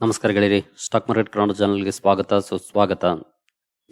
ನಮಸ್ಕಾರ ಗೆಳೆಯರಿ. Stock market crowned ಚಾನಲ್ಗೆ ಸ್ವಾಗತ, ಸುಸ್ವಾಗತ.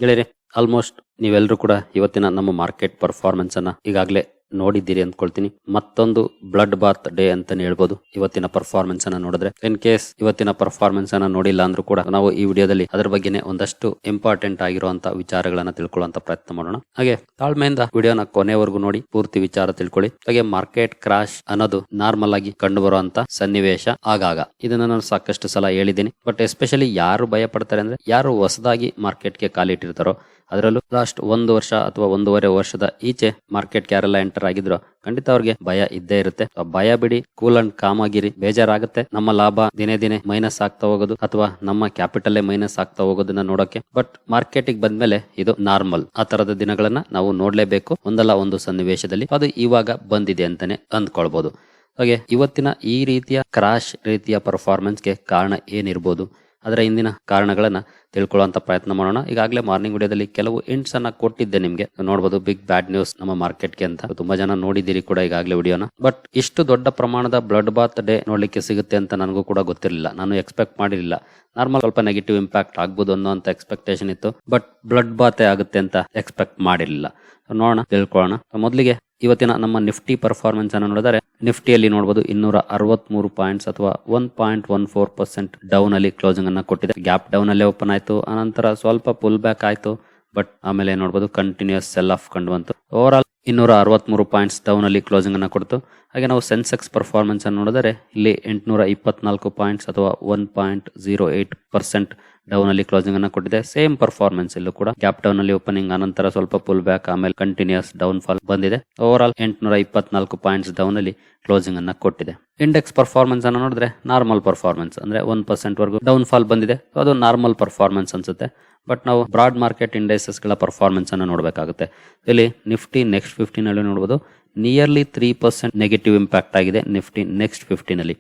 ಗೆಳೆಯರಿ ಆಲ್ಮೋಸ್ಟ್ ನೀವೆಲ್ಲರೂ ಕೂಡ ಇವತ್ತಿನ ನಮ್ಮ ಮಾರ್ಕೆಟ್ ಪರ್ಫಾರ್ಮೆನ್ಸ್ ಅನ್ನ ಈಗಾಗಲೇ ನೋಡಿದ್ದೀರಿ ಅಂದ್ಕೊಳ್ತೀನಿ. ಮತ್ತೊಂದು ಬ್ಲಡ್ ಬಾತ್ ಡೇ ಅಂತಾನೆ ಹೇಳ್ಬೋದು. ಇವತ್ತಿನ ಪರ್ಫಾರ್ಮೆನ್ಸ್ ಅನ್ನ ನೋಡಿದ್ರೆ. ಇನ್ ಕೇಸ್ ಇವತ್ತಿನ ಪರ್ಫಾರ್ಮೆನ್ಸ್ ಅನ್ನ ನೋಡಿಲ್ಲ ಅಂದ್ರೂ ಕೂಡ ನಾವು ಈ ವಿಡಿಯೋದಲ್ಲಿ ಅದರ ಬಗ್ಗೆನೇ ಒಂದಷ್ಟು ಇಂಪಾರ್ಟೆಂಟ್ ಆಗಿರುವಂತಹ ವಿಚಾರಗಳನ್ನ ತಿಳ್ಕೊಳ್ಳುವಂತ ಪ್ರಯತ್ನ ಮಾಡೋಣ. ಹಾಗೆ ತಾಳ್ಮೆಯಿಂದ ವಿಡಿಯೋನ ಕೊನೆವರೆಗೂ ನೋಡಿ, ಪೂರ್ತಿ ವಿಚಾರ ತಿಳ್ಕೊಳ್ಳಿ. ಹಾಗೆ ಮಾರ್ಕೆಟ್ ಕ್ರಾಶ್ ಅನ್ನೋದು ನಾರ್ಮಲ್ ಆಗಿ ಕಂಡು ಬರುವಂತ ಸನ್ನಿವೇಶ ಆಗಾಗ. ಇದನ್ನ ನಾನು ಸಾಕಷ್ಟು ಸಲ ಹೇಳಿದ್ದೀನಿ. ಬಟ್ ಎಸ್ಪೆಷಲಿ ಯಾರು ಭಯ ಪಡ್ತಾರೆ ಅಂದ್ರೆ, ಯಾರು ಹೊಸದಾಗಿ ಮಾರ್ಕೆಟ್ಗೆ ಕಾಲಿಟ್ಟಿರ್ತಾರೋ ಅದರಲ್ಲೂ ಲಾಸ್ಟ್ ಒಂದು ವರ್ಷ ಅಥವಾ ಒಂದೂವರೆ ವರ್ಷದ ಈಚೆ ಮಾರ್ಕೆಟ್ ಯಾರೆಲ್ಲ ಎಂಟರ್ ಆಗಿದ್ರು ಖಂಡಿತ ಅವ್ರಿಗೆ ಭಯ ಇದ್ದೇ ಇರುತ್ತೆ. ಭಯ ಬಿಡಿ ಕೂಲ್ ಅಂಡ್ ಕಾಮ್ ಆಗಿರಿ. ಬೇಜಾರಾಗುತ್ತೆ. ನಮ್ಮ ಲಾಭ ದಿನೇ ದಿನೇ ಮೈನಸ್ ಆಗ್ತಾ ಹೋಗೋದು ಅಥವಾ ನಮ್ಮ ಕ್ಯಾಪಿಟಲ್ ಮೈನಸ್ ಆಗ್ತಾ ಹೋಗೋದನ್ನ ನೋಡೋಕೆ. ಬಟ್ ಮಾರ್ಕೆಟಿಗೆ ಬಂದ್ಮೇಲೆ ಇದು ನಾರ್ಮಲ್ ಆ ತರದ ದಿನಗಳನ್ನ ನಾವು ನೋಡ್ಲೇಬೇಕು. ಒಂದಲ್ಲ ಒಂದು ಸನ್ನಿವೇಶದಲ್ಲಿ ಅದು ಇವಾಗ ಬಂದಿದೆ ಅಂತಾನೆ ಅಂದ್ಕೊಳ್ಬಹುದು ಹಾಗೆ ಇವತ್ತಿನ ಈ ರೀತಿಯ ಕ್ರಾಶ್ ರೀತಿಯ ಪರ್ಫಾರ್ಮೆನ್ಸ್ಗೆ ಕಾರಣ ಏನಿರ್ಬೋದು? ಅದರ ಹಿಂದಿನ ಕಾರಣಗಳನ್ನ ತಿಳ್ಕೊಳ್ಳುವಂತ ಪ್ರಯತ್ನ ಮಾಡೋಣ. ಈಗಾಗಲೇ ಮಾರ್ನಿಂಗ್ ವಿಡಿಯೋದಲ್ಲಿ ಕೆಲವು ಇಂಟ್ಸ್ ಅನ್ನ ಕೊಟ್ಟಿದ್ದೆ ನಿಮಗೆ. ನೋಡಬಹುದು ಬಿಗ್ ಬ್ಯಾಡ್ ನ್ಯೂಸ್ ನಮ್ಮ ಮಾರ್ಕೆಟ್ಗೆ ಅಂತ. ತುಂಬಾ ಜನ ನೋಡಿದ್ದೀರಿ ಕೂಡ ಈಗಾಗಲೇ ವಿಡಿಯೋನ. ಬಟ್ ಇಷ್ಟು ದೊಡ್ಡ ಪ್ರಮಾಣದ ಬ್ಲಡ್ ಬಾತ್ ಡೇ ನೋಡ್ಲಿಕ್ಕೆ ಸಿಗುತ್ತೆ ಅಂತ ನನಗೂ ಕೂಡ ಗೊತ್ತಿರಲಿಲ್ಲ. ನಾನು ಎಕ್ಸ್ಪೆಕ್ಟ್ ಮಾಡಿರಲಿಲ್ಲ. ನಾರ್ಮಲ್ ಸ್ವಲ್ಪ ನೆಗೆಟಿವ್ ಇಂಪ್ಯಾಕ್ಟ್ ಆಗ್ಬೋದು ಅನ್ನೋ ಅಂತ ಎಕ್ಸ್ಪೆಕ್ಟೇಷನ್ ಇತ್ತು. ಬಟ್ ಬ್ಲಡ್ ಬಾತೆ ಆಗುತ್ತೆ ಅಂತ ಎಕ್ಸ್ಪೆಕ್ಟ್ ಮಾಡಿರಲಿಲ್ಲ. ನೋಡೋಣ, ತಿಳ್ಕೊಳ್ಳೋಣ. ಮೊದಲಿಗೆ ಇವತ್ತಿನ ನಮ್ಮ ನಿಫ್ಟಿ ಪರ್ಫಾರ್ಮೆನ್ಸ್ ಅನ್ನು ನೋಡಿದರೆ, ನಿಫ್ಟಿಯಲ್ಲಿ ನೋಡಬಹುದು ಇನ್ನೂರ ಅರವತ್ಮೂರು ಪಾಯಿಂಟ್ಸ್ ಅಥವಾ one point one four percent down ಅಲ್ಲಿ ಕ್ಲೋಸಿಂಗ್ ಅನ್ನು ಕೊಟ್ಟಿದೆ. ಗ್ಯಾಪ್ ಡೌನ್ ಅಲ್ಲೇ ಓಪನ್ ಆಯಿತು. ಅನಂತರ ಸ್ವಲ್ಪ ಪುಲ್ ಬ್ಯಾಕ್ ಆಯಿತು. ಬಟ್ ಆಮೇಲೆ ನೋಡಬಹುದು ಕಂಟಿನ್ಯೂಸ್ ಸೆಲ್ ಆಫ್ ಕಂಡು ಬಂತು. ಓವರ್ ಇನ್ನೂರ ಅರವತ್ಮೂರು ಪಾಯಿಂಟ್ಸ್ ಡೌನ್ ಅಲ್ಲಿ ಕ್ಲೋಸಿಂಗ್ ಅನ್ನು ಕೊಡ್ತು. ಹಾಗೆ ನಾವು ಸೆನ್ಸೆಕ್ಸ್ ಪರ್ಫಾರ್ಮೆನ್ಸ್ ಅನ್ನು ನೋಡಿದರೆ, ಇಲ್ಲಿ ಎಂಟುನೂರ ಇಪ್ಪತ್ನಾಲ್ಕು ಪಾಯಿಂಟ್ಸ್ ಅಥವಾ one point zero eight percent down ಅಲ್ಲಿ ಕ್ಲೋಸಿಂಗ್ ಅನ್ನ ಕೊಟ್ಟಿದೆ. ಸೇಮ್ ಪರ್ಫಾರ್ಮೆನ್ಸ್ ಇಲ್ಲೂ ಕೂಡ. ಗ್ಯಾಪ್ ಡೌನ್ ಅಲ್ಲಿ ಓಪನಿಂಗ್ ಅನಂತರ ಸ್ವಲ್ಪ ಪುಲ್ ಬ್ಯಾಕ್ ಆಮೇಲೆ ಕಂಟಿನ್ಯೂಸ್ ಡೌನ್ ಫಾಲ್ ಬಂದಿದೆ. ಓವರ್ ಆಲ್ ಎಂಟುನೂರ ಇಪ್ಪತ್ನಾಲ್ಕು ಪಾಯಿಂಟ್ಸ್ ಡೌನ್ ಅಲ್ಲಿ ಕ್ಲೋಸಿಂಗ್ ಅನ್ನ ಕೊಟ್ಟಿದೆ. ಇಂಡೆಕ್ಸ್ ಪರ್ಫಾರ್ಮೆನ್ಸ್ ಅನ್ನು ನೋಡಿದ್ರೆ ನಾರ್ಮಲ್ ಪರ್ಫಾರ್ಮೆನ್ಸ್ ಅಂದ್ರೆ ಒನ್ ಪರ್ಸೆಂಟ್ ವರೆಗೂ ಡೌನ್ ಫಾಲ್ ಬಂದಿದೆ ಅದು ನಾರ್ಮಲ್ ಪರ್ಫಾರ್ಮೆನ್ಸ್ ಅನ್ಸುತ್ತೆ. ಬಟ್ ನಾವು ಬ್ರಾಡ್ ಮಾರ್ಕೆಟ್ ಇಂಡೆಕ್ಸಸ್ಗಳ ಪರ್ಫಾರ್ಮೆನ್ಸ್ ಅನ್ನು ನೋಡಬೇಕಾಗುತ್ತೆ. ಇಲ್ಲಿ ನಿಫ್ಟಿ ನೆಕ್ಸ್ಟ್ ಫಿಫ್ಟೀನ್ ಅಲ್ಲಿ ನೋಡಬಹುದು nearly three percent negative impact ಆಗಿದೆ ನಿಫ್ಟಿ ನೆಕ್ಸ್ಟ್ ಫಿಫ್ಟೀನ್ ಅಲ್ಲಿ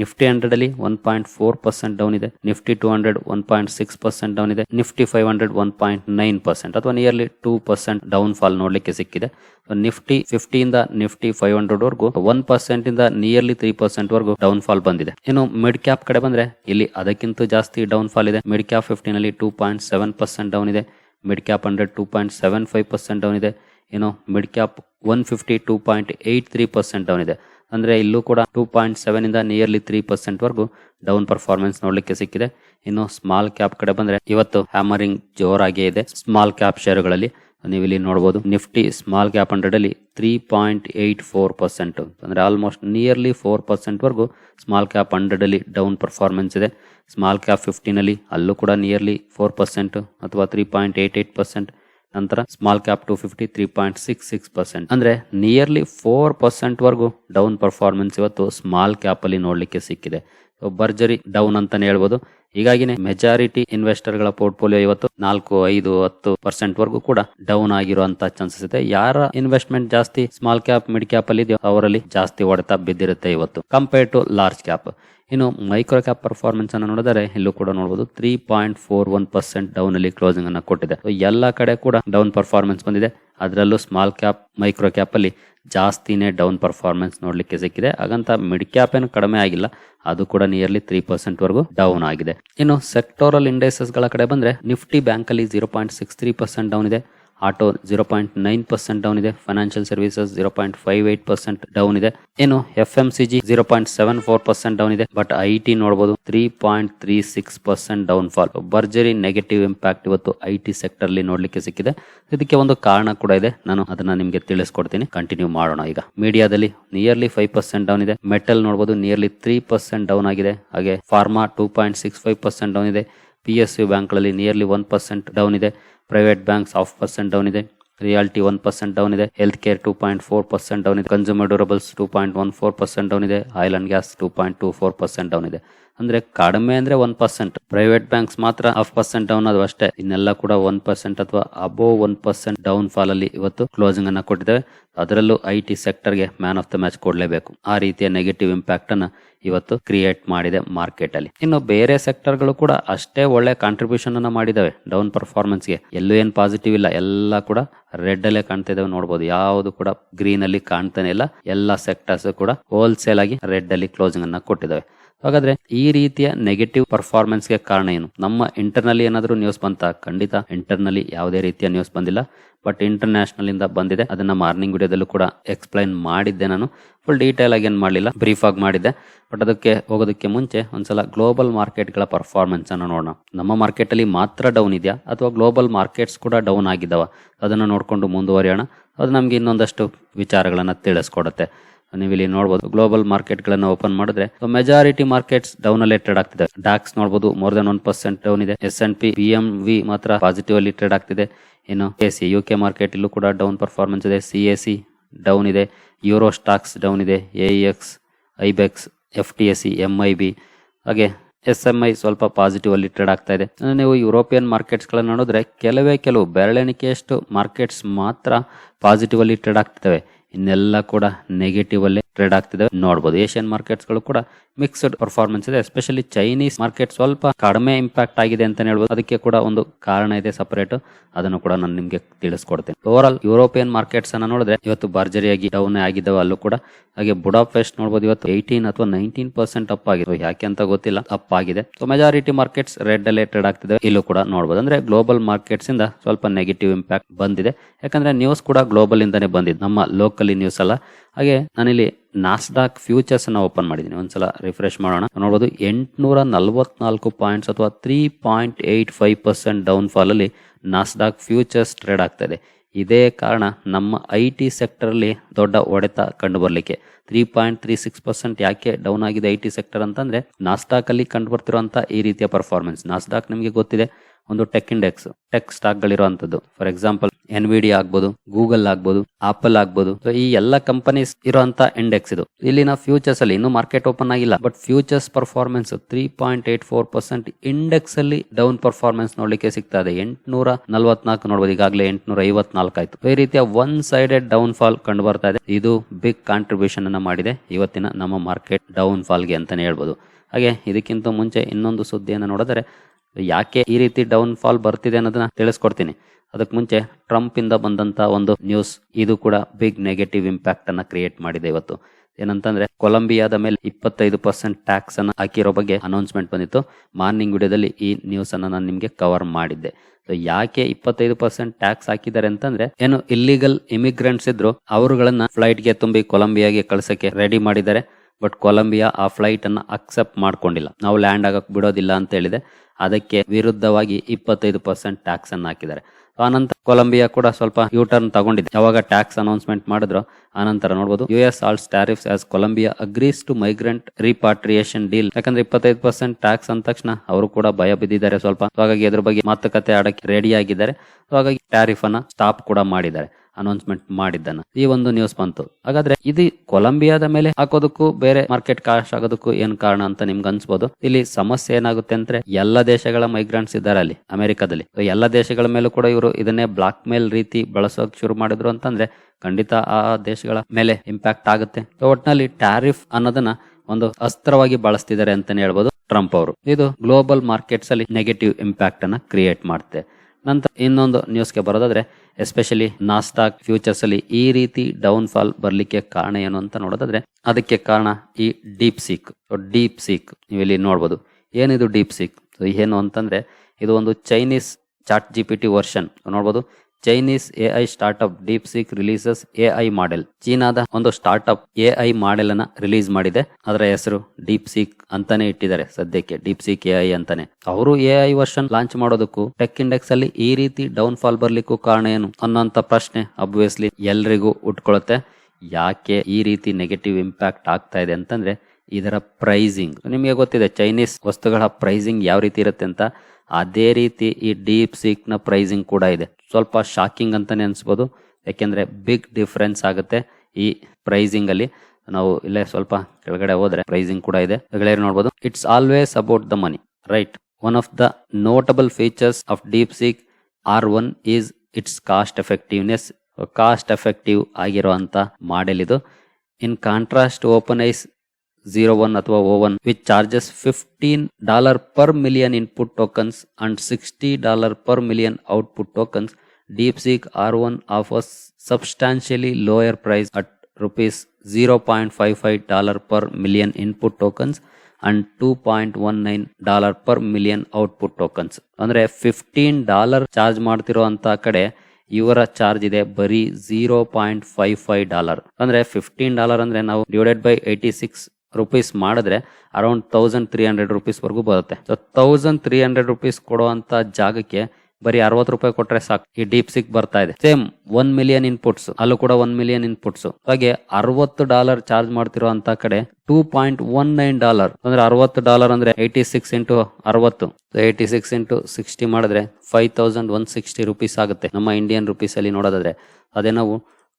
ನಿಫ್ಟಿ ಹಂಡ್ರೆಡ್ ಅಲ್ಲಿ one point four percent down ಇದೆ. Nifty two hundred one point six percent down ಇದೆ. Nifty five hundred one point nine percent ಅಥವಾ nearly two percent down fall ನೋಡ್ಲಿಕ್ಕೆ ಸಿಕ್ಕಿದೆ. Nifty ಫಿಫ್ಟಿಯಿಂದ Nifty five hundred ವರೆಗೂ one percent ಇಂದ nearly three percent ವರೆಗೂ down fall ಬಂದಿದೆ. ಇನ್ನು ಮಿಡ್ ಕ್ಯಾಪ್ ಕಡೆ ಬಂದ್ರೆ ಇಲ್ಲಿ ಅದಕ್ಕಿಂತ ಜಾಸ್ತಿ ಡೌನ್ ಫಾಲ್ ಇದೆ. ಮಿಡ್ ಕ್ಯಾಪ್ ಫಿಫ್ಟಿನ್ ಅಲ್ಲಿ two point seven percent down ಇದೆ. Mid cap hundred two point seven five percent down ಇದೆ. ಇನ್ನು mid cap one fifty two point eight three percent down ಇದೆ. ಅಂದ್ರೆ ಇಲ್ಲೂ ಕೂಡ ಟೂ ಪಾಯಿಂಟ್ ಸೆವೆನ್ ಇಂದ ನಿಯರ್ಲಿ ತ್ರೀ ಪರ್ಸೆಂಟ್ ವರೆಗೂ ಡೌನ್ ಪರ್ಫಾರ್ಮೆನ್ಸ್ ನೋಡಲಿಕ್ಕೆ ಸಿಕ್ಕಿದೆ. ಇನ್ನು ಸ್ಮಾಲ್ ಕ್ಯಾಪ್ ಕಡೆ ಬಂದ್ರೆ ಇವತ್ತು ಹ್ಯಾಮರಿಂಗ್ ಜೋರಾಗೇ ಇದೆ. ಸ್ಮಾಲ್ ಕ್ಯಾಪ್ ಶೇರುಗಳಲ್ಲಿ ನೀವು ಇಲ್ಲಿ ನೋಡಬಹುದು ನಿಫ್ಟಿ ಸ್ಮಾಲ್ ಕ್ಯಾಪ್ ಹಂಡ್ರೆಡ್ ಅಲ್ಲಿ three point eight four percent ಅಂದ್ರೆ ಆಲ್ಮೋಸ್ಟ್ ನಿಯರ್ಲಿ ಫೋರ್ ಪರ್ಸೆಂಟ್ ವರೆಗೂ small cap hundred down performance ಇದೆ. ಸ್ಮಾಲ್ ಕ್ಯಾಪ್ ಫಿಫ್ಟೀನ್ ಅಲ್ಲಿ ಅಲ್ಲೂ ಕೂಡ ನಿಯರ್ಲಿ ಫೋರ್ ಪರ್ಸೆಂಟ್ ಅಥವಾ three point eight eight percent ನಂತರ small cap two fifty three point six six percent ಅಂದ್ರೆ nearly four percent ವರೆಗೂ down performance ಇವತ್ತು ಸ್ಮಾಲ್ ಕ್ಯಾಪ್ ಅಲ್ಲಿ ನೋಡ್ಲಿಕ್ಕೆ ಸಿಕ್ಕಿದೆ. ಭರ್ಜರಿ ಡೌನ್ ಅಂತಾನೆ ಹೇಳ್ಬೋದು. ಹೀಗಾಗಿನೇ ಮೆಜಾರಿಟಿ ಇನ್ವೆಸ್ಟರ್ಗಳ ಪೋರ್ಟ್ಫೋಲಿಯೋ ಇವತ್ತು ನಾಲ್ಕು, ಐದು, ಹತ್ತು ಪರ್ಸೆಂಟ್ ವರೆಗೂ ಕೂಡ ಡೌನ್ ಆಗಿರುವಂತ ಚಾನ್ಸಸ್ ಇದೆ. ಯಾರ ಇನ್ವೆಸ್ಟ್ಮೆಂಟ್ ಜಾಸ್ತಿ ಸ್ಮಾಲ್ ಕ್ಯಾಪ್ ಮಿಡ್ ಕ್ಯಾಪ್ ಅಲ್ಲಿ ಇದೆಯೋ ಅವರಲ್ಲಿ ಜಾಸ್ತಿ ಹೊಡೆತ ಬಿದ್ದಿರುತ್ತೆ ಇವತ್ತು ಕಂಪೇರ್ ಟು ಲಾರ್ಜ್ ಕ್ಯಾಪ್ ಇನ್ನು ಮೈಕ್ರೋ ಕ್ಯಾಪ್ ಪರ್ಫಾರ್ಮೆನ್ಸ್ ಅನ್ನು ನೋಡಿದರೆ ಇಲ್ಲೂ ಕೂಡ ನೋಡಬಹುದು three point four one percent down ಅಲ್ಲಿ ಕ್ಲೋಸಿಂಗ್ ಅನ್ನು ಕೊಟ್ಟಿದೆ. ಎಲ್ಲ ಕಡೆ ಕೂಡ ಡೌನ್ ಪರ್ಫಾರ್ಮೆನ್ಸ್ ಬಂದಿದೆ. ಅದರಲ್ಲೂ ಸ್ಮಾಲ್ ಕ್ಯಾಪ್ ಮೈಕ್ರೋ ಕ್ಯಾಪ್ ಅಲ್ಲಿ ಜಾಸ್ತಿನೇ ಡೌನ್ ಪರ್ಫಾರ್ಮೆನ್ಸ್ ನೋಡ್ಲಿಕ್ಕೆ ಸಿಕ್ಕಿದೆ. ಹಾಗಂತ ಮಿಡ್ ಕ್ಯಾಪ್ ಏನು ಕಡಿಮೆ ಆಗಿಲ್ಲ. ಅದು ಕೂಡ ನಿಯರ್ಲಿ ತ್ರೀ ಪರ್ಸೆಂಟ್ ವರೆಗೂ ಡೌನ್ ಆಗಿದೆ. ಇನ್ನು ಸೆಕ್ಟೋರಲ್ ಇಂಡೆಕ್ಸಸ್ಗಳ ಕಡೆ ಬಂದ್ರೆ ನಿಫ್ಟಿ ಬ್ಯಾಂಕ್ ಅಲ್ಲಿ zero point six three percent down ಇದೆ. Auto zero point nine percent down ಇದೆ. Financial services zero point five eight percent down ಇದೆ. ಏನು F M C G zero point seven four percent down ಇದೆ. But I T ನೋಡಬಹುದು three point three six percent down fall ಭರ್ಜರಿ negative impact ಇವತ್ತು I T sector ನೋಡ್ಲಿಕ್ಕೆ ಸಿಕ್ಕಿದೆ. ಇದಕ್ಕೆ ಒಂದು ಕಾರಣ ಕೂಡ ಇದೆ. ನಾನು ಅದನ್ನ ನಿಮಗೆ ತಿಳಿಸ್ಕೊಡ್ತೀನಿ. ಕಂಟಿನ್ಯೂ ಮಾಡೋಣ ಈಗ. ಮೀಡಿಯಾದಲ್ಲಿ ನಿಯರ್ಲಿ ಫೈವ್ ಪರ್ಸೆಂಟ್ ಡೌನ್ ಇದೆ. ಮೆಟಲ್ ನೋಡಬಹುದು ನಿಯರ್ಲಿ ತ್ರೀ ಪರ್ಸೆಂಟ್ ಡೌನ್ ಆಗಿದೆ. ಹಾಗೆ pharma two point six five percent down ಇದೆ. ಪಿ ಎಸ್ ಯು ಬ್ಯಾಂಕ್ಗಳಲ್ಲಿ ನಿಯರ್ಲಿ ಒನ್ ಪರ್ಸೆಂಟ್ ಡೌನ್ ಇದೆ. Private banks half percent down ಇದೆ. ರಿಯಾಲ್ಟಿ ಒನ್ ಪರ್ಸೆಂಟ್ ಡೌನ್ ಇದೆ. Health care two point four percent down ಇದೆ. Consumer durables two point one four percent down ಇದೆ. Oil and gas two point two four percent down ಇದೆ. ಅಂದ್ರೆ ಕಡಿಮೆ ಅಂದ್ರೆ one percent private banks ಮಾತ್ರ half percent down ಅದು ಅಷ್ಟೇ. ಇನ್ನೆಲ್ಲ ಕೂಡ ಒನ್ ಪರ್ಸೆಂಟ್ ಅಥವಾ above one percent down fall ಅಲ್ಲಿ ಇವತ್ತು ಕ್ಲೋಸಿಂಗ್ ಅನ್ನ ಕೊಟ್ಟಿದ್ದೇವೆ. ಅದರಲ್ಲೂ ಐ ಟಿ ಸೆಕ್ಟರ್ಗೆ ಮ್ಯಾನ್ ಆಫ್ ದ ಮ್ಯಾಚ್ ಕೊಡಲೇಬೇಕು. ಆ ರೀತಿಯ ನೆಗೆಟಿವ್ ಇಂಪ್ಯಾಕ್ಟ್ ಅನ್ನ ಇವತ್ತು ಕ್ರಿಯೇಟ್ ಮಾಡಿದೆ ಮಾರ್ಕೆಟ್ ಅಲ್ಲಿ. ಇನ್ನು ಬೇರೆ ಸೆಕ್ಟರ್ಗಳು ಕೂಡ ಅಷ್ಟೇ ಒಳ್ಳೆ ಕಾಂಟ್ರಿಬ್ಯೂಷನ್ ಅನ್ನ ಮಾಡಿದಾವೆ ಡೌನ್ ಪರ್ಫಾರ್ಮೆನ್ಸ್ಗೆ ಎಲ್ಲೂ ಏನ್ ಪಾಸಿಟಿವ್ ಇಲ್ಲ. ಎಲ್ಲ ಕೂಡ ರೆಡ್ ಅಲ್ಲೇ ಕಾಣ್ತಾ ಇದಾವೆ ನೋಡಬಹುದು ಯಾವುದು ಕೂಡ ಗ್ರೀನ್ ಅಲ್ಲಿ ಕಾಣ್ತಾನೆ ಇಲ್ಲ. ಎಲ್ಲಾ ಸೆಕ್ಟರ್ಸ್ ಕೂಡ ಹೋಲ್ಸೇಲ್ ಆಗಿ ರೆಡ್ ಅಲ್ಲಿ ಕ್ಲೋಸಿಂಗ್ ಅನ್ನ ಕೊಟ್ಟಿದ್ದಾವೆ. ಹಾಗಾದ್ರೆ ಈ ರೀತಿಯ ನೆಗೆಟಿವ್ ಪರ್ಫಾರ್ಮೆನ್ಸ್ಗೆ ಕಾರಣ ಏನು? ನಮ್ಮ ಇಂಟರ್ನಲ್ಲಿ ಏನಾದರೂ ನ್ಯೂಸ್ ಬಂತ? ಖಂಡಿತ ಇಂಟರ್ನಲ್ಲಿ ಯಾವುದೇ ರೀತಿಯ ನ್ಯೂಸ್ ಬಂದಿಲ್ಲ. ಬಟ್ ಇಂಟರ್ನ್ಯಾಷನಲ್ ಇಂದ ಬಂದಿದೆ. ಅದನ್ನ ಮಾರ್ನಿಂಗ್ ವಿಡಿಯೋದಲ್ಲೂ ಕೂಡ ಎಕ್ಸ್ಪ್ಲೈನ್ ಮಾಡಿದ್ದೆ ನಾನು. ಫುಲ್ ಡೀಟೇಲ್ ಆಗಿ ಏನು ಮಾಡಲಿಲ್ಲ. ಬ್ರೀಫ್ ಆಗಿ ಮಾಡಿದ್ದೆ. ಬಟ್ ಅದಕ್ಕೆ ಹೋಗೋದಕ್ಕೆ ಮುಂಚೆ ಒಂದ್ಸಲ ಗ್ಲೋಬಲ್ ಮಾರ್ಕೆಟ್ಗಳ ಪರ್ಫಾರ್ಮೆನ್ಸ್ ಅನ್ನು ನೋಡೋಣ. ನಮ್ಮ ಮಾರ್ಕೆಟ್ ಅಲ್ಲಿ ಮಾತ್ರ ಡೌನ್ ಇದೆಯಾ? ಅಥವಾ ಗ್ಲೋಬಲ್ ಮಾರ್ಕೆಟ್ಸ್ ಕೂಡ ಡೌನ್ ಆಗಿದ್ದಾವ? ಅದನ್ನು ನೋಡಿಕೊಂಡು ಮುಂದುವರಿಯೋಣ. ಅದು ನಮಗೆ ಇನ್ನೊಂದಷ್ಟು ವಿಚಾರಗಳನ್ನ ತಿಳಿಸ್ಕೊಡುತ್ತೆ. ನೀವು ಇಲ್ಲಿ ನೋಡಬಹುದು ಗ್ಲೋಬಲ್ ಮಾರ್ಕೆಟ್ ಗಳನ್ನ ಓಪನ್ ಮಾಡಿದ್ರೆ ಮೆಜಾರಿಟಿ ಮಾರ್ಕೆಟ್ಸ್ ಡೌನ್ ಅಲ್ಲೇ ಟ್ರೇಡ್ ಆಗ್ತಿದೆ. ಡಾಕ್ಸ್ ನೋಡಬಹುದು more than one percent down ಇದೆ. S and P P M V ಮಾತ್ರ ಪಾಸಿಟಿವ್ ಅಲ್ಲಿ ಟ್ರೇಡ್ ಆಗ್ತಿದೆ. ಇನ್ನು A C U K market ಇಲ್ಲೂ ಕೂಡ ಡೌನ್ ಪರ್ಫಾರ್ಮೆನ್ಸ್ ಇದೆ. ಸಿ ಎ ಸಿ ಡೌನ್ ಇದೆ. ಯೂರೋ ಸ್ಟಾಕ್ಸ್ ಡೌನ್ ಇದೆ A X IBEX F T S E M I B ಹಾಗೆ ಎಸ್ ಎಂ ಐ ಸ್ವಲ್ಪ ಪಾಸಿಟಿವ್ ಅಲ್ಲಿ ಟ್ರೇಡ್ ಆಗ್ತಾ ಇದೆ. ನೀವು ಯುರೋಪಿಯನ್ ಮಾರ್ಕೆಟ್ಸ್ ಗಳನ್ನ ನೋಡಿದ್ರೆ ಕೆಲವೇ ಕೆಲವು ಬೆರಳೆಣಿಕೆಯಷ್ಟು ಮಾರ್ಕೆಟ್ಸ್ ಮಾತ್ರ ಪಾಸಿಟಿವ್ ಅಲ್ಲಿ ಟ್ರೇಡ್ ಆಗ್ತಿದ್ದಾವೆ. ಇನ್ನೆಲ್ಲ ಕೂಡ ನೆಗೆಟಿವ್ ಅಲ್ಲಿ ಟ್ರೇಡ್ ಆಗ್ತಿದೆ. ನೋಡಬಹುದು ಏಷ್ಯನ್ ಮಾರ್ಕೆಟ್ಸ್ಗಳು ಕೂಡ ಮಿಕ್ಸ್ಡ್ ಪರ್ಫಾರ್ಮೆನ್ಸ್ ಇದೆ. ಎಸ್ಪೆಷಲಿ ಚೈನೀಸ್ ಮಾರ್ಕೆಟ್ ಸ್ವಲ್ಪ ಕಡಿಮೆ ಇಂಪ್ಯಾಕ್ಟ್ ಆಗಿದೆ ಅಂತ ಹೇಳ್ಬೋದು. ಅದಕ್ಕೆ ಕೂಡ ಒಂದು ಕಾರಣ ಇದೆ ಸಪರೇಟ್. ಅದನ್ನು ಕೂಡ ನಾನು ನಿಮಗೆ ತಿಳಿಸ್ಕೊಡ್ತೇನೆ. ಓವರ್ ಆಲ್ ಯುರೋಪಿಯನ್ ಮಾರ್ಕೆಟ್ಸ್ ಅನ್ನ ನೋಡಿದ್ರೆ ಇವತ್ತು ಭರ್ಜರಿಯಾಗಿ ಡೌನ್ ಆಗಿದ್ದಾವೆ ಅಲ್ಲೂ ಕೂಡ. ಹಾಗೆ ಬುಡಾಪೆಸ್ಟ್ ನೋಡಬಹುದು ಇವತ್ತು ಏಯ್ಟೀನ್ ಅಥವಾ ನೈನ್ಟೀನ್ ಪರ್ಸೆಂಟ್ ಅಪ್ ಆಗಿದೆ ಯಾಕೆ ಅಂತ ಗೊತ್ತಿಲ್ಲ. ಅಪ್ ಆಗಿದೆ. ಸೊ ಮೆಜಾರಿಟಿ ಮಾರ್ಕೆಟ್ಸ್ ರೆಡ್ ಅಲ್ಲೇ ಟ್ರೇಡ್ ಆಗ್ತಿದೆ. ಇಲ್ಲೂ ಕೂಡ ನೋಡಬಹುದು ಅಂದ್ರೆ ಗ್ಲೋಬಲ್ ಮಾರ್ಕೆಟ್ಸ್ ಇಂದ ಸ್ವಲ್ಪ ನೆಗೆಟಿವ್ ಇಂಪ್ಯಾಕ್ಟ್ ಬಂದಿದೆ. ಯಾಕಂದ್ರೆ ನ್ಯೂಸ್ ಕೂಡ ಗ್ಲೋಬಲ್ ಇಂದಾನೆ ಬಂದಿದೆ ನಮ್ಮ ಲೋಕಲಿ ನ್ಯೂಸ್ ಅಲ್ಲ. ಹಾಗೆ ನಾನಿಲ್ಲಿ ನಾಸ್ಡಾಕ್ ಫ್ಯೂಚರ್ಸ್ ಅನ್ನ ಓಪನ್ ಮಾಡಿದ್ದೀನಿ. ಒಂದ್ಸಲ ರಿಫ್ರೆಶ್ ಮಾಡೋಣ. ನೋಡಬಹುದು ಎಂಟುನೂರ ನಲವತ್ನಾಲ್ಕು ಪಾಯಿಂಟ್ಸ್ ಅಥವಾ three point eight five percent down fall ಅಲ್ಲಿ ನಾಸ್ಡಾಕ್ ಫ್ಯೂಚರ್ಸ್ ಟ್ರೇಡ್ ಆಗ್ತಾ ಇದೆ. ಇದೇ ಕಾರಣ ನಮ್ಮ ಐ ಟಿ ಸೆಕ್ಟರ್ ಅಲ್ಲಿ ದೊಡ್ಡ ಒಡೆತ ಕಂಡು ಬರ್ಲಿಕ್ಕೆ three point three six percent ಯಾಕೆ ಡೌನ್ ಆಗಿದೆ ಐ ಟಿ ಸೆಕ್ಟರ್ ಅಂತಂದ್ರೆ ನಾಸ್ಡಾಕ್ ಅಲ್ಲಿ ಕಂಡು ಬರ್ತಿರುವಂತಹ ಈ ರೀತಿಯ ಪರ್ಫಾರ್ಮೆನ್ಸ್ ನಾಸ್ಡಾಕ್ ನಿಮಗೆ ಗೊತ್ತಿದೆ. ಒಂದು tech index, tech stock ಗಳಿರುವಂತದ್ದು for example N V D ಆಗ್ಬೋದು, ಗೂಗಲ್ ಆಗ್ಬೋದು, ಆಪಲ್ ಆಗ್ಬೋದು. ಈ ಎಲ್ಲ ಕಂಪನೀಸ್ ಇರುವಂತ ಇಂಡೆಕ್ಸ್ ಇದು. ಇಲ್ಲಿನ ಫ್ಯೂಚರ್ಸ್ ಅಲ್ಲಿ ಇನ್ನು ಮಾರ್ಕೆಟ್ ಓಪನ್ ಆಗಿಲ್ಲ. But futures performance three point eight four percent index ಅಲ್ಲಿ ಡೌನ್ ಪರ್ಫಾರ್ಮೆನ್ಸ್ ನೋಡ್ಲಿಕ್ಕೆ ಸಿಗ್ತಾ ಇದೆ. ಎಂಟುನೂರ ನಲವತ್ನಾಲ್ಕು ನೋಡಬಹುದು ಈಗಾಗಲೇ ಎಂಟುನೂರ ಐವತ್ನಾಲ್ಕು ಆಯ್ತು. ಈ ರೀತಿಯ ಒನ್ ಸೈಡೆಡ್ ಡೌನ್ ಫಾಲ್ ಕಂಡು ಬರ್ತಾ ಇದೆ. ಇದು ಬಿಗ್ ಕಾಂಟ್ರಿಬ್ಯೂಷನ್ ಅನ್ನ ಮಾಡಿದೆ. ಇವತ್ತಿನ ನಮ್ಮ ಮಾರ್ಕೆಟ್ ಡೌನ್ ಫಾಲ್ಗೆ ಅಂತಾನೆ ಹೇಳ್ಬೋದು. ಹಾಗೆ ಇದಕ್ಕಿಂತ ಮುಂಚೆ ಇನ್ನೊಂದು ಸುದ್ದಿಯನ್ನು ನೋಡಿದರೆ ಯಾಕೆ ಈ ರೀತಿ ಡೌನ್ ಫಾಲ್ ಬರ್ತಿದೆ ಅನ್ನೋದನ್ನ ತಿಳಿಸ್ಕೊಡ್ತೀನಿ. ಅದಕ್ಕೆ ಮುಂಚೆ ಟ್ರಂಪ್ ಇಂದ ಬಂದಂತ ಒಂದು ನ್ಯೂಸ್ ಇದು ಕೂಡ ಬಿಗ್ ನೆಗೆಟಿವ್ ಇಂಪ್ಯಾಕ್ಟ್ ಅನ್ನ ಕ್ರಿಯೇಟ್ ಮಾಡಿದೆ ಇವತ್ತು. ಏನಂತಂದ್ರೆ, ಕೊಲಂಬಿಯಾದ ಮೇಲೆ ಇಪ್ಪತ್ತೈದು ಪರ್ಸೆಂಟ್ ಟ್ಯಾಕ್ಸ್ ಅನ್ನ ಹಾಕಿರೋ ಬಗ್ಗೆ ಅನೌನ್ಸ್ಮೆಂಟ್ ಬಂದಿತ್ತು. ಮಾರ್ನಿಂಗ್ ವಿಡಿಯೋದಲ್ಲಿ ಈ ನ್ಯೂಸ್ ಅನ್ನ ನಾನು ನಿಮ್ಗೆ ಕವರ್ ಮಾಡಿದ್ದೆ. ಸೊ ಯಾಕೆ ಇಪ್ಪತ್ತೈದು ಪರ್ಸೆಂಟ್ ಟ್ಯಾಕ್ಸ್ ಹಾಕಿದ್ದಾರೆ ಅಂತಂದ್ರೆ, ಏನು ಇಲ್ಲಿಗಲ್ ಇಮಿಗ್ರೆಂಟ್ಸ್ ಇದ್ರು, ಅವರುಗಳನ್ನ ಫ್ಲೈಟ್ಗೆ ತುಂಬಿ ಕೊಲಂಬಿಯಾಗೆ ಕಳ್ಸಕ್ಕೆ ರೆಡಿ ಮಾಡಿದ್ದಾರೆ. ಬಟ್ ಕೊಲಂಬಿಯಾ ಆ ಫ್ಲೈಟ್ ಅನ್ನ ಅಕ್ಸೆಪ್ಟ್ ಮಾಡ್ಕೊಂಡಿಲ್ಲ. ನಾವು ಲ್ಯಾಂಡ್ ಆಗಕ್ ಬಿಡೋದಿಲ್ಲ ಅಂತ ಹೇಳಿದೆ. ಅದಕ್ಕೆ ವಿರುದ್ಧವಾಗಿ ಇಪ್ಪತ್ತೈದು ಪರ್ಸೆಂಟ್ ಟ್ಯಾಕ್ಸ್ ಅನ್ನ ಹಾಕಿದ್ದಾರೆ. ಆನಂತರ ಕೊಲಂಬಿಯಾ ಕೂಡ ಸ್ವಲ್ಪ ಯೂಟರ್ನ್ ತಗೊಂಡಿದೆ. ಯಾವಾಗ ಟ್ಯಾಕ್ಸ್ ಅನೌನ್ಸ್ಮೆಂಟ್ ಮಾಡಿದ್ರು ಆನಂತರ ನೋಡಬಹುದು U S halts tariffs as Colombia agrees to migrant repatriation deal ಯಾಕಂದ್ರೆ ಇಪ್ಪತ್ತೈದು ಪರ್ಸೆಂಟ್ ಟ್ಯಾಕ್ಸ್ ಅಂದ ತಕ್ಷಣ ಅವರು ಕೂಡ ಭಯ ಬಿದ್ದಿದ್ದಾರೆ ಸ್ವಲ್ಪ. ಹಾಗಾಗಿ ಅದ್ರ ಬಗ್ಗೆ ಮಾತುಕತೆ ಆಡಕ್ಕೆ ರೆಡಿ ಆಗಿದ್ದಾರೆ. ಹಾಗಾಗಿ ಟ್ಯಾರಿಫ್ ಅನ್ನ ಸ್ಟಾಪ್ ಕೂಡ ಮಾಡಿದ್ದಾರೆ. ಅನೌನ್ಸ್ಮೆಂಟ್ ಮಾಡಿದ್ದನ್ನ ಈ ಒಂದು ನ್ಯೂಸ್ ಬಂತು. ಹಾಗಾದ್ರೆ ಇದು ಕೊಲಂಬಿಯಾದ ಮೇಲೆ ಹಾಕೋದಕ್ಕೂ ಬೇರೆ ಮಾರ್ಕೆಟ್ ಕಾಸ್ಟ್ ಆಗೋದಕ್ಕೂ ಏನ್ ಕಾರಣ ಅಂತ ನಿಮ್ಗೆ ಅನ್ಸ್ಬೋದು? ಇಲ್ಲಿ ಸಮಸ್ಯೆ ಏನಾಗುತ್ತೆ ಅಂದ್ರೆ ಎಲ್ಲ ದೇಶಗಳ ಮೈಗ್ರೆಂಟ್ಸ್ ಇದ್ದಾರೆ ಅಲ್ಲಿ, ಅಮೆರಿಕದಲ್ಲಿ. ಎಲ್ಲ ದೇಶಗಳ ಮೇಲೂ ಕೂಡ ಇವರು ಇದನ್ನೇ ಬ್ಲಾಕ್ ಮೇಲ್ ರೀತಿ ಬಳಸೋಕ್ ಶುರು ಮಾಡಿದ್ರು ಅಂತಂದ್ರೆ ಖಂಡಿತ ಆ ದೇಶಗಳ ಮೇಲೆ ಇಂಪ್ಯಾಕ್ಟ್ ಆಗುತ್ತೆ. ಒಟ್ನಲ್ಲಿ ಟ್ಯಾರಿಫ್ ಅನ್ನೋದನ್ನ ಒಂದು ಅಸ್ತ್ರವಾಗಿ ಬಳಸ್ತಿದ್ದಾರೆ ಅಂತಾನೆ ಹೇಳ್ಬೋದು ಟ್ರಂಪ್ ಅವರು. ಇದು ಗ್ಲೋಬಲ್ ಮಾರ್ಕೆಟ್ಸ್ ಅಲ್ಲಿ ನೆಗೆಟಿವ್ ಇಂಪ್ಯಾಕ್ಟ್ ಅನ್ನ ಕ್ರಿಯೇಟ್ ಮಾಡುತ್ತೆ ನಂತರ ಇನ್ನೊಂದು ನ್ಯೂಸ್ಗೆ ಬರೋದಾದ್ರೆ ಎಸ್ಪೆಷಲಿ ನಾಸ್ಟಾಕ್ ಫ್ಯೂಚರ್ಸ್ ಅಲ್ಲಿ ಈ ರೀತಿ ಡೌನ್ ಫಾಲ್ ಬರಲಿಕ್ಕೆ ಕಾರಣ ಏನು ಅಂತ ನೋಡೋದಾದ್ರೆ, ಅದಕ್ಕೆ ಕಾರಣ ಈ ಡೀಪ್ ಸೀಕ್ ಡೀಪ್ ಸೀಕ್ ನೀವು ಇಲ್ಲಿ ನೋಡ್ಬೋದು. ಏನಿದು ಡೀಪ್ ಸೀಕ್ ಏನು ಅಂತಂದ್ರೆ, ಇದು ಒಂದು Chinese chat G P T version ನೋಡ್ಬೋದು Chinese A I startup DeepSeek releases A I model. ಚೀನಾದ ಒಂದು ಸ್ಟಾರ್ಟ್ಅಪ್ ಎ ಐ ಮಾಡೆಲ್ ಅನ್ನ ರಿಲೀಸ್ ಮಾಡಿದೆ. ಅದರ ಹೆಸರು ಡೀಪ್ ಸಿಕ್ ಅಂತಾನೆ ಇಟ್ಟಿದ್ದಾರೆ ಸದ್ಯಕ್ಕೆ. ಡೀಪ್ ಸಿಕ್ ಎ ಐ ಅಂತಾನೆ. ಅವರು ಎ ಐ ವರ್ಷನ್ ಲಾಂಚ್ ಮಾಡೋದಕ್ಕೂ, ಟೆಕ್ ಇಂಡೆಕ್ಸ್ ಅಲ್ಲಿ ಈ ರೀತಿ ಡೌನ್ ಫಾಲ್ ಬರ್ಲಿಕ್ಕೂ ಕಾರಣ ಏನು ಅನ್ನೋಂತ ಪ್ರಶ್ನೆ ಅಬ್ವಿಯಸ್ಲಿ ಎಲ್ರಿಗೂ ಉಟ್ಕೊಳ್ಳುತ್ತೆ ಯಾಕೆ ಈ ರೀತಿ ನೆಗೆಟಿವ್ ಇಂಪ್ಯಾಕ್ಟ್ ಆಗ್ತಾ ಇದೆ ಅಂತಂದ್ರೆ, ಇದರ ಪ್ರೈಸಿಂಗ್ ನಿಮಗೆ ಗೊತ್ತಿದೆ, ಚೈನೀಸ್ ವಸ್ತುಗಳ ಪ್ರೈಸಿಂಗ್ ಯಾವ ರೀತಿ ಇರುತ್ತೆ ಅಂತ. ಅದೇ ರೀತಿ ಈ ಡೀಪ್ ಸೀಕ್ನ ಪ್ರೈಸಿಂಗ್ ಕೂಡ ಇದೆ. ಸ್ವಲ್ಪ ಶಾಕಿಂಗ್ ಅಂತಾನೆ ಅನ್ಸ್ಬೋದು ಯಾಕೆಂದ್ರೆ ಬಿಗ್ ಡಿಫ್ರೆನ್ಸ್ ಆಗುತ್ತೆ ಈ ಪ್ರೈಸಿಂಗ್ ಅಲ್ಲಿ. ನಾವು ಇಲ್ಲೇ ಸ್ವಲ್ಪ ಕೆಳಗಡೆ ಹೋದ್ರೆ ಪ್ರೈಸಿಂಗ್ ಕೂಡ ಇದೆ. ಗೆಳೆಯರು ನೋಡ್ಬೋದು. It's always about the money right one of the notable features of DeepSeek R one is its cost effectiveness cost effective ಆಗಿರುವಂತ ಮಾಡೆಲ್ ಇದು in contrast OpenAI's zero one ಅಥವಾ O one with charges fifteen dollar per million input tokens and sixty dollar per million output tokens DeepSeek R one offers substantially lower price at rupees zero point five five dollar per million input tokens and two point one nine dollar per million output tokens ಅಂದ್ರೆ fifteen dollar charge ಮಾಡ್ತಿರೋ ಅಂತ ಕಡೆ ಇವರ charge ಇದೆ ಬರೀ zero point five five dollar ಅಂದ್ರೆ fifteen dollar ಅಂದ್ರೆ ನಾವು divided by eighty six rupees ಮಾಡಿದ್ರೆ around thousand three hundred rupees ವರೆಗೂ ಬರುತ್ತೆ. So thousand three hundred rupees ಕೊಡುವಂತ ಜಾಗಕ್ಕೆ ಬರೀ ಅರವತ್ತು ರೂಪಾಯಿ ಕೊಟ್ರೆ ಸಾಕು. ಈ ಡೀಪ್ ಸಿಕ್ ಬರ್ತಾ ಇದೆ. ಸೇಮ್ ಒನ್ ಮಿಲಿಯನ್ ಇನ್ಪುಟ್ಸ್ ಅಲ್ಲೂ ಕೂಡ ಒನ್ ಮಿಲಿಯನ್ ಇನ್ಪುಟ್ಸ್ ಹಾಗೆ ಅರವತ್ತು ಡಾಲರ್ ಚಾರ್ಜ್ ಮಾಡ್ತಿರುವಂತ ಕಡೆ two point one nine dollar ಅಂದ್ರೆ ಅರವತ್ತು ಡಾಲರ್ ಅಂದ್ರೆ ಏಯ್ಟಿ ಸಿಕ್ಸ್ ಇಂಟು ಅರವತ್ತು. ಏಯ್ಟಿ ಸಿಕ್ಸ್ ಇಂಟು ಸಿಕ್ಸ್ಟಿ ಮಾಡಿದ್ರೆ five thousand one sixty rupees ಆಗುತ್ತೆ. ನಮ್ಮ ಇಂಡಿಯನ್ ರುಪೀಸ್ ಅಲ್ಲಿ ನೋಡೋದಾದ್ರೆ. ಅದೇ ನಾವು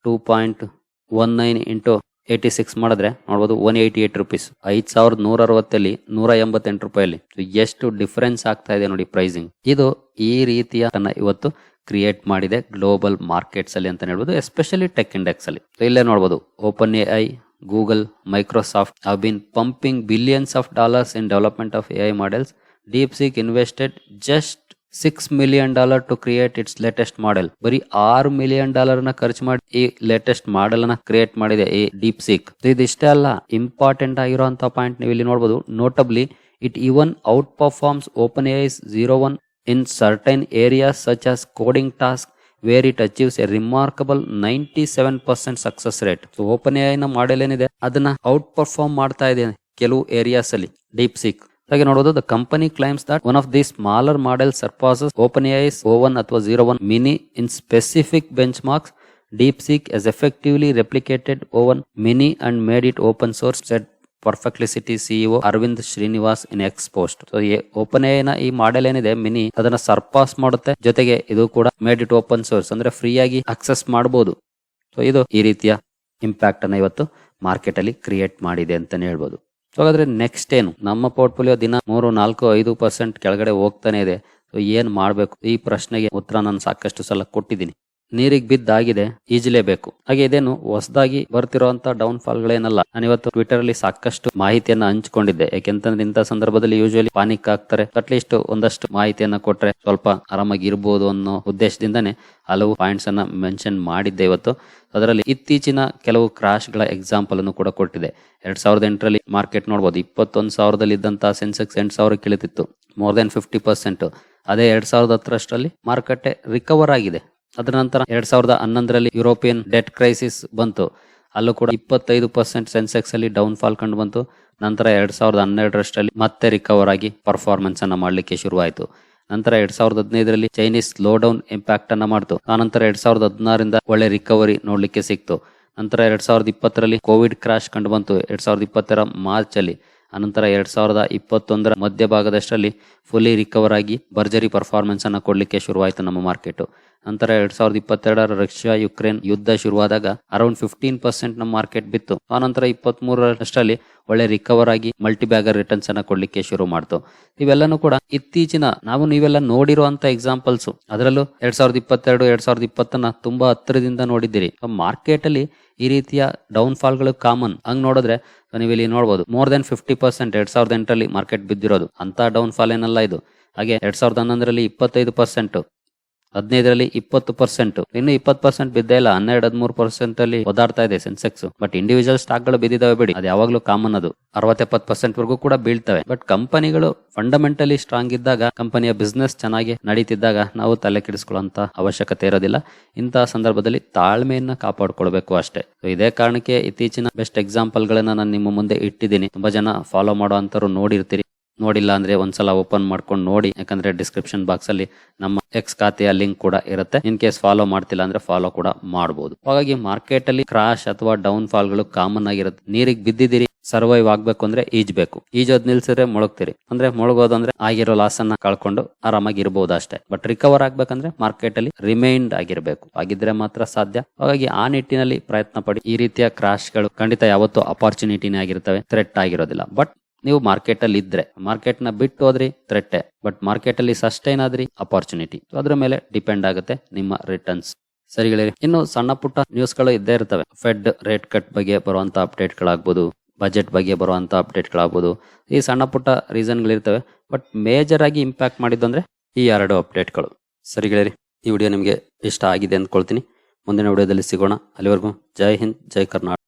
two point one nine into eighty six ಮಾಡಿದ್ರೆ ನೋಡ್ಬೋದು ಒನ್ ಏಯ್ಟಿ ಏಟ್ ರುಪೀಸ್ ಐದು ಸಾವಿರದ ನೂರ ಅರವತ್ತಲ್ಲಿ ನೂರ ಎಂಬತ್ತೆಂಟು ರೂಪಾಯಲ್ಲಿ ಎಷ್ಟು ಡಿಫರೆನ್ಸ್ ಆಗ್ತಾ ಇದೆ ನೋಡಿ ಪ್ರೈಸಿಂಗ್ ಇದು ಈ ರೀತಿಯ ತನ್ನ ಇವತ್ತು ಕ್ರಿಯೇಟ್ ಮಾಡಿದೆ ಗ್ಲೋಬಲ್ ಮಾರ್ಕೆಟ್ಸ್ ಅಲ್ಲಿ ಅಂತ ಹೇಳ್ಬೋದು ಎಸ್ಪೆಷಲಿ ಟೆಕ್ ಇಂಡೆಕ್ಸ್ ಅಲ್ಲಿ. ಇಲ್ಲೇ ನೋಡ್ಬೋದು OpenAI Google Microsoft have been pumping billions of dollars in development of A I models DeepSeek invested just six million dollar to create its latest model ಬರೀ ಆರು million ಡಾಲರ್ನ ಖರ್ಚು ಮಾಡಿ ಈ ಲೇಟೆಸ್ಟ್ ಮಾಡೆಲ್ನ ಕ್ರಿಯೇಟ್ ಮಾಡಿದೆ ಈ ಡೀಪ್ ಸಿಕ್ ಇದಿಷ್ಟೇ ಅಲ್ಲ ಇಂಪಾರ್ಟೆಂಟ್ ಆಗಿರುವಂತಹ ಪಾಯಿಂಟ್ ನೀವು ಇಲ್ಲಿ ನೋಡಬಹುದು notably it even outperforms OpenAI's zero one in certain areas such as coding task where it achieves a remarkable ninety seven percent success rate OpenAI ನ ಮಾಡೆಲ್ ಏನಿದೆ? ಅದನ್ನ ಔಟ್ ಪರ್ಫಾರ್ಮ್ ಮಾಡ್ತಾ ಇದೆ ಕೆಲವು ಏರಿಯಾಸ್ ಅಲ್ಲಿ ಡೀಪ್ ಸಿಕ್ ಹಾಗೆ ನೋಡೋದು the company claims that one of the smaller model surpasses OpenAI's O one ಅಥವಾ zero one mini in specific benchmarks DeepSeek has effectively replicated O one mini and made it open source said Perplexity CEO Aravind Srinivas in X post so ಓಪನ್ನ ಈ model ಏನಿದೆ mini ಅದನ್ನ surpass ಮಾಡುತ್ತೆ. ಜೊತೆಗೆ ಇದು ಕೂಡ made it open source ಅಂದ್ರೆ free ಆಗಿ access ಮಾಡಬಹುದು ಸೊ ಇದು ಈ ರೀತಿಯ ಇಂಪ್ಯಾಕ್ಟ್ ಅನ್ನ ಇವತ್ತು ಮಾರ್ಕೆಟ್ ಅಲ್ಲಿ ಕ್ರಿಯೇಟ್ ಮಾಡಿದೆ ಅಂತಾನೆ ಹೇಳ್ಬೋದು. ಸೊ ಹಾಗಾದ್ರೆ ನೆಕ್ಸ್ಟ್ ಏನು? ನಮ್ಮ ಪೋರ್ಟ್ಫೋಲಿಯೋ ದಿನ ಮೂರು, ನಾಲ್ಕು, ಐದು ಪರ್ಸೆಂಟ್ ಕೆಳಗಡೆ ಹೋಗ್ತಾನೆ ಇದೆ. ಸೊ ಏನ್ ಮಾಡ್ಬೇಕು? ಈ ಪ್ರಶ್ನೆಗೆ ಉತ್ತರ ನಾನು ಸಾಕಷ್ಟು ಸಲ ಕೊಟ್ಟಿದ್ದೀನಿ. ನೀರಿಗೆ ಬಿದ್ದಾಗಿದೆ ಈಜಲೇಬೇಕು ಹಾಗೆ ಇದೇನು ಹೊಸದಾಗಿ ಬರ್ತಿರುವಂತಹ ಡೌನ್ ಫಾಲ್ ಗಳೇನಲ್ಲ ನಾನು ಇವತ್ತು ಟ್ವಿಟರ್ ಅಲ್ಲಿ ಸಾಕಷ್ಟು ಮಾಹಿತಿಯನ್ನ ಹಂಚಿಕೊಂಡಿದ್ದೆ. ಯಾಕೆಂತಂದ್ರೆ ಇಂಥ ಸಂದರ್ಭದಲ್ಲಿ ಯೂಶುವಲಿ ಪಾನಿಕ್ ಆಗ್ತಾರೆ. ಅಟ್ಲೀಸ್ಟ್ ಒಂದಷ್ಟು ಮಾಹಿತಿಯನ್ನ ಕೊಟ್ರೆ ಸ್ವಲ್ಪ ಆರಾಮಾಗಿ ಇರ್ಬೋದು ಅನ್ನೋ ಉದ್ದೇಶದಿಂದಾನೆ ಹಲವು ಪಾಯಿಂಟ್ಸ್ ಅನ್ನ ಮೆನ್ಷನ್ ಮಾಡಿದ್ದೆ ಇವತ್ತು. ಅದರಲ್ಲಿ ಇತ್ತೀಚಿನ ಕೆಲವು ಕ್ರಾಶ್ಗಳ ಎಕ್ಸಾಂಪಲ್ ಅನ್ನು ಕೂಡ ಕೊಟ್ಟಿದೆ. ಎರಡ್ ಸಾವಿರದ ಎಂಟರಲ್ಲಿ ಮಾರ್ಕೆಟ್ ನೋಡಬಹುದು ಇಪ್ಪತ್ತೊಂದು ಸಾವಿರದಲ್ಲಿ ಇದ್ದಂತಹ ಸೆನ್ಸೆಕ್ಸ್ ಎಂಟು ಸಾವಿರ ಇಳಿತಿತ್ತು ಮೋರ್ ದೆನ್ ಫಿಫ್ಟಿ ಪರ್ಸೆಂಟ್ ಅದೇ ಎರಡ್ ಸಾವಿರದ ಹತ್ತರಷ್ಟರಲ್ಲಿ ಮಾರುಕಟ್ಟೆ ರಿಕವರ್ ಆಗಿದೆ. ಅದರ ನಂತರ ಎರಡ್ ಸಾವಿರದ ಹನ್ನೊಂದರಲ್ಲಿ ಯುರೋಪಿಯನ್ ಡೆಟ್ ಕ್ರೈಸಿಸ್ ಬಂತು. ಅಲ್ಲೂ ಕೂಡ ಇಪ್ಪತ್ತೈದು ಪರ್ಸೆಂಟ್ ಸೆನ್ಸೆಕ್ಸ್ ಅಲ್ಲಿ ಡೌನ್ ಫಾಲ್ ಕಂಡು ಬಂತು. ನಂತರ ಎರಡ್ ಸಾವಿರದ ಹನ್ನೆರಡರಷ್ಟರಲ್ಲಿ ಮತ್ತೆ ರಿಕವರ್ ಆಗಿ ಪರ್ಫಾರ್ಮೆನ್ಸ್ ಅನ್ನ ಮಾಡಲಿಕ್ಕೆ ಶುರುವಾಯಿತು. ನಂತರ ಎರಡ್ ಸಾವಿರದ ಹದಿನೈದರಲ್ಲಿ ಚೈನೀಸ್ ಸ್ಲೋ ಡೌನ್ ಇಂಪ್ಯಾಕ್ಟ್ ಅನ್ನ ಮಾಡ್ತು. ಆನಂತರ ಎರಡ್ ಸಾವಿರದ ಹದಿನಾರರಿಂದ ಒಳ್ಳೆ ರಿಕವರಿ ನೋಡ್ಲಿಕ್ಕೆ ಸಿಕ್ತು. ನಂತರ ಎರಡ್ ಸಾವಿರದ ಇಪ್ಪತ್ತರಲ್ಲಿ ಕೋವಿಡ್ ಕ್ರಾಶ್ ಕಂಡು ಬಂತು. ಎರಡ್ ಸಾವಿರದ ಇಪ್ಪತ್ತರ ಮಾರ್ಚ್ ಅಲ್ಲಿ ಅನಂತರ ಎರಡ್ ಸಾವಿರದ ಇಪ್ಪತ್ತೊಂದರ ಮಧ್ಯಭಾಗದಷ್ಟರಲ್ಲಿ ಫುಲ್ಲಿ ರಿಕವರ್ ಆಗಿ ಭರ್ಜರಿ ಪರ್ಫಾರ್ಮೆನ್ಸ್ ಅನ್ನು ಕೊಡಲಿಕ್ಕೆ ಶುರುವಾಯಿತು ನಮ್ಮ ಮಾರ್ಕೆಟ್ ನಂತರ ಎರಡ್ ಸಾವಿರದ ಇಪ್ಪತ್ತೆರಡರ ರಷ್ಯಾ ಯುಕ್ರೇನ್ ಯುದ್ಧ ಶುರುವಾದಾಗ ಅರೌಂಡ್ ಫಿಫ್ಟೀನ್ ಪರ್ಸೆಂಟ್ ನಮ್ಮ ಮಾರ್ಕೆಟ್ ಬಿತ್ತು. ಆನಂತರ ಇಪ್ಪತ್ತ್ ಮೂರರಷ್ಟರಲ್ಲಿ ಒಳ್ಳೆ ರಿಕವರ್ ಆಗಿ ಮಲ್ಟಿ ಬ್ಯಾಗರ್ ರಿಟರ್ನ್ಸ್ ಅನ್ನು ಕೊಡ್ಲಿಕ್ಕೆ ಶುರು ಮಾಡ್ತು. ಇವೆಲ್ಲನೂ ಕೂಡ ಇತ್ತೀಚಿನ ನಾವು ನೀವೆಲ್ಲ ನೋಡಿರುವಂತ ಎಕ್ಸಾಂಪಲ್ಸ್ ಅದರಲ್ಲೂ ಎರಡ್ ಸಾವಿರದ ಇಪ್ಪತ್ತೆರಡು, ಎರಡ್ ಸಾವಿರದ ಇಪ್ಪತ್ತನ್ನ ತುಂಬಾ ಹತ್ತಿರದಿಂದ ನೋಡಿದ್ದೀರಿ. ಮಾರ್ಕೆಟ್ ಅಲ್ಲಿ ಈ ರೀತಿಯ ಡೌನ್ ಫಾಲ್ಗಳು ಕಾಮನ್ ಹಂಗ್ ನೋಡಿದ್ರೆ ನೀವು ಇಲ್ಲಿ ನೋಡಬಹುದು ಮೋರ್ ದೆನ್ ಫಿಫ್ಟಿ ಪರ್ಸೆಂಟ್ ಎರಡ್ ಸಾವಿರದ ಎಂಟರಲ್ಲಿ ಮಾರ್ಕೆಟ್ ಬಿದ್ದಿರೋದು. ಅಂತ ಡೌನ್ ಫಾಲ್ ಏನಲ್ಲ ಇದು. ಹಾಗೆ ಎರಡ್ ಸಾವಿರದ ಹನ್ನೊಂದರಲ್ಲಿ ಇಪ್ಪತ್ತೈದು ಪರ್ಸೆಂಟ್ ಹದಿನೈದರಲ್ಲಿ ಇಪ್ಪತ್ತು ಪರ್ಸೆಂಟ್ ಇನ್ನು ಇಪ್ಪತ್ತು ಪರ್ಸೆಂಟ್ ಬಿದ್ದೇ ಇಲ್ಲ, ಹನ್ನೆರಡು ಹದಿಮೂರು ಪರ್ಸೆಂಟ್ ಅಲ್ಲಿ ಓದಾಡ್ತಾ ಇದೆ ಸೆನ್ಸೆಕ್ಸ್. ಬಟ್ ಇಂಡಿವಿಜುವಲ್ ಸ್ಟಾಕ್ಗಳು ಬಿದ್ದಿದಾವೆ ಬಿಡಿ. ಅದು ಯಾವಾಗಲೂ ಕಾಮನ್ ಅದು. ಅರವತ್ತೆಪ್ಪತ್ತು ಪರ್ಸೆಂಟ್ ವರೆಗೂ ಕೂಡ ಬೀಳ್ತವೆ. ಬಟ್ ಕಂಪನಿಗಳು ಫಂಡಮೆಂಟಲಿ ಸ್ಟ್ರಾಂಗ್ ಇದ್ದಾಗ, ಕಂಪನಿಯ ಬಿಸ್ನೆಸ್ ಚೆನ್ನಾಗಿ ನಡೀತಿದ್ದಾಗ ನಾವು ತಲೆ ಕೆಡಿಸ್ಕೊಳ್ಳುವಂತ ಅವಶ್ಯಕತೆ ಇರೋದಿಲ್ಲ. ಇಂತಹ ಸಂದರ್ಭದಲ್ಲಿ ತಾಳ್ಮೆಯನ್ನ ಕಾಪಾಡ್ಕೊಳ್ಬೇಕು ಅಷ್ಟೇ. ಇದೇ ಕಾರಣಕ್ಕೆ ಇತ್ತೀಚಿನ ಬೆಸ್ಟ್ ಎಕ್ಸಾಂಪಲ್ ಗಳನ್ನ ನಾನು ನಿಮ್ಮ ಮುಂದೆ ಇಟ್ಟಿದ್ದೀನಿ. ತುಂಬಾ ಜನ ಫಾಲೋ ಮಾಡೋ ನೋಡಿರ್ತೀರಿ. ನೋಡಿಲ್ಲ ಅಂದ್ರೆ ಒಂದ್ಸಲ ಓಪನ್ ಮಾಡ್ಕೊಂಡು ನೋಡಿ. ಯಾಕಂದ್ರೆ ಡಿಸ್ಕ್ರಿಪ್ಷನ್ ಬಾಕ್ಸ್ ಅಲ್ಲಿ ನಮ್ಮ ಎಕ್ಸ್ ಖಾತೆಯ ಲಿಂಕ್ ಕೂಡ ಇರುತ್ತೆ. ಇನ್ ಕೇಸ್ ಫಾಲೋ ಮಾಡ್ತಿಲ್ಲ ಅಂದ್ರೆ ಫಾಲೋ ಕೂಡ ಮಾಡಬಹುದು ಹಾಗಾಗಿ ಮಾರ್ಕೆಟ್ ಅಲ್ಲಿ ಕ್ರಾಶ್ ಅಥವಾ ಡೌನ್ ಫಾಲ್ಗಳು ಕಾಮನ್ ಆಗಿರುತ್ತೆ. ನೀರಿಗೆ ಬಿದ್ದಿದ್ದೀರಿ ಸರ್ವೈವ್ ಆಗ್ಬೇಕು ಅಂದ್ರೆ ಈಜ್ಬೇಕು. ಈಜೋದ್ ನಿಲ್ಸಿದ್ರೆ ಮುಳುಗ್ತೀರಿ. ಅಂದ್ರೆ ಮುಳುಗೋದಂದ್ರೆ ಆಗಿರೋ ಲಾಸ್ ಅನ್ನ ಕಳ್ಕೊಂಡು ಆರಾಮಾಗಿ ಇರಬಹುದು ಅಷ್ಟೇ. ಬಟ್ ರಿಕವರ್ ಆಗ್ಬೇಕಂದ್ರೆ ಮಾರ್ಕೆಟ್ ಅಲ್ಲಿ ರಿಮೈಂಡ್ ಆಗಿರ್ಬೇಕು. ಆಗಿದ್ರೆ ಮಾತ್ರ ಸಾಧ್ಯ. ಹಾಗಾಗಿ ಆ ನಿಟ್ಟಿನಲ್ಲಿ ಪ್ರಯತ್ನ ಪಡಿ. ಈ ರೀತಿಯ ಕ್ರಾಶ್ಗಳು ಖಂಡಿತ ಯಾವತ್ತೂ ಅಪಾರ್ಚುನಿಟಿನೇ ಆಗಿರ್ತವೆ. ಥ್ರೆಟ್ ಆಗಿರೋದಿಲ್ಲ. ಬಟ್ ನೀವು ಮಾರ್ಕೆಟ್ ಅಲ್ಲಿ ಇದ್ರೆ ಮಾರ್ಕೆಟ್ನ ಬಿಟ್ಟು ಹೋದ್ರಿ ಥ್ರೆಟ್ಟೆ, ಬಟ್ ಮಾರ್ಕೆಟ್ ಅಲ್ಲಿ ಸಸ್ಟೈನ್ ಆದ್ರಿ ಅಪಾರ್ಚುನಿಟಿ ಅದ್ರ ಮೇಲೆ ಡಿಪೆಂಡ್ ಆಗುತ್ತೆ ನಿಮ್ಮ ರಿಟರ್ನ್ಸ್ ಸರಿ ಇನ್ನು ಸಣ್ಣ ಪುಟ್ಟ ನ್ಯೂಸ್ಗಳು ಇದ್ದೇ ಇರ್ತವೆ. ಫೆಡ್ ರೇಟ್ ಕಟ್ ಬಗ್ಗೆ ಬರುವಂತ ಅಪ್ಡೇಟ್ ಗಳಾಗ್ಬೋದು ಬಜೆಟ್ ಬಗ್ಗೆ ಬರುವಂತ ಅಪ್ಡೇಟ್ ಗಳಾಗ್ಬೋದು ಈ ಸಣ್ಣ ಪುಟ್ಟ ರೀಸನ್ ಗಳಿರ್ತವೆ ಬಟ್ ಮೇಜರ್ ಆಗಿ ಇಂಪ್ಯಾಕ್ಟ್ ಮಾಡಿದ್ದು ಅಂದ್ರೆ ಈ ಎರಡು ಅಪ್ಡೇಟ್ಗಳು ಸರಿ ಗೆಳೆಯರಿ, ಈ ವಿಡಿಯೋ ನಿಮಗೆ ಇಷ್ಟ ಆಗಿದೆ ಅಂದ್ಕೊಳ್ತೀನಿ. ಮುಂದಿನ ವಿಡಿಯೋದಲ್ಲಿ ಸಿಗೋಣ. ಅಲ್ಲಿವರೆಗೂ ಜೈ ಹಿಂದ್, ಜೈ ಕರ್ನಾಟಕ.